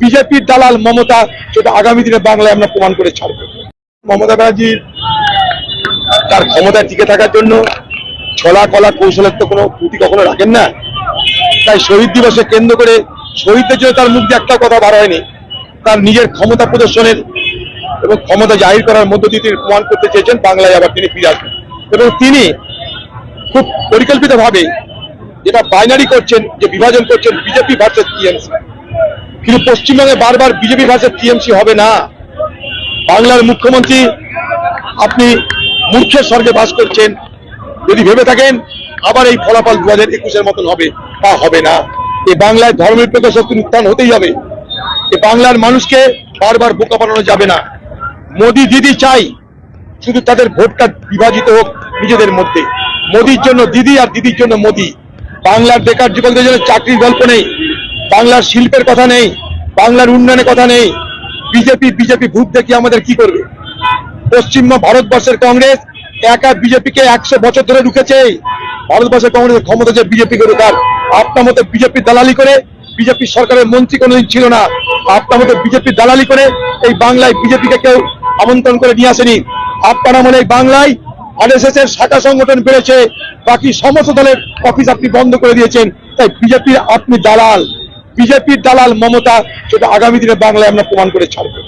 বিজেপির দালাল মমতা, সেটা আগামী দিনে বাংলায় আমরা প্রমাণ করে ছাড়বো। মমতা ব্যানার্জির তার ক্ষমতায় টিকে থাকার জন্য ছলা কলা কৌশলের তো কোনো ত্রুটি কখনো রাখেন না। তাই শহীদ দিবসে কেন্দ্র করে শহীদদের জন্য তার মুখ দিয়ে একটা কথা বার হয়নি। তার নিজের ক্ষমতা প্রদর্শনের এবং ক্ষমতা জাহির করার মধ্য দিয়ে তিনি প্রমাণ করতে চেয়েছেন, বাংলায় আবার তিনি ফিরে আসবেন। এবং তিনি খুব পরিকল্পিতভাবে যেটা বাইনারি করছেন, যে বিভাজন করছেন বিজেপি ভার্সেস টিএমসি কিন্তু পশ্চিমবঙ্গে বারবার বিজেপি ভার্সেস টিএমসি হবে না। বাংলার মুখ্যমন্ত্রী আপনি মূর্খের স্বর্গে বাস করছেন। যদি ভেবে থাকেন, আবার এই ফলাফল দু হাজার একুশের মতন হবে তা হবে না। এই বাংলায় ধর্মনিরপেক্ষ শক্তির উত্থান হতেই হবে। এই বাংলার মানুষকে বারবার বোকা বানানো যাবে না। মোদি দিদি চাই, শুধু তাদের ভোটটা বিভাজিত হোক নিজেদের মধ্যে। মোদির জন্য দিদি আর দিদির জন্য মোদি। বাংলার বেকার যুবকদের জন্য চাকরির গল্প নেই। বাংলার শিল্পের কথা নেই, বাংলার উন্নয়নের কথা নেই। বিজেপি বিজেপি ভূত দেখি আমাদের কি করবে? পশ্চিমবঙ্গ ভারতবর্ষের কংগ্রেস একা বিজেপিকে একশো বছর ধরে রুখেছে। ভারতবর্ষের কংগ্রেসের ক্ষমতা যে বিজেপি করে তার। আপনার মতো বিজেপি দালালি করে, বিজেপি সরকারের মন্ত্রী কোনোদিন ছিল না। আপনার মতো বিজেপি দালালি করে, এই বাংলায় বিজেপিকে কেউ আমন্ত্রণ করে নিয়ে আসেনি। আপনারা মনে এই বাংলায় আরএসএস এর শাখা সংগঠন বেড়েছে। বাকি সমস্ত দলের অফিস আপনি বন্ধ করে দিয়েছেন। তাই বিজেপির আপনি দালাল। বিজেপির দালাল মমতা সেটা আগামী দিনে বাংলায় আমরা প্রমাণ করে ছাড়বো।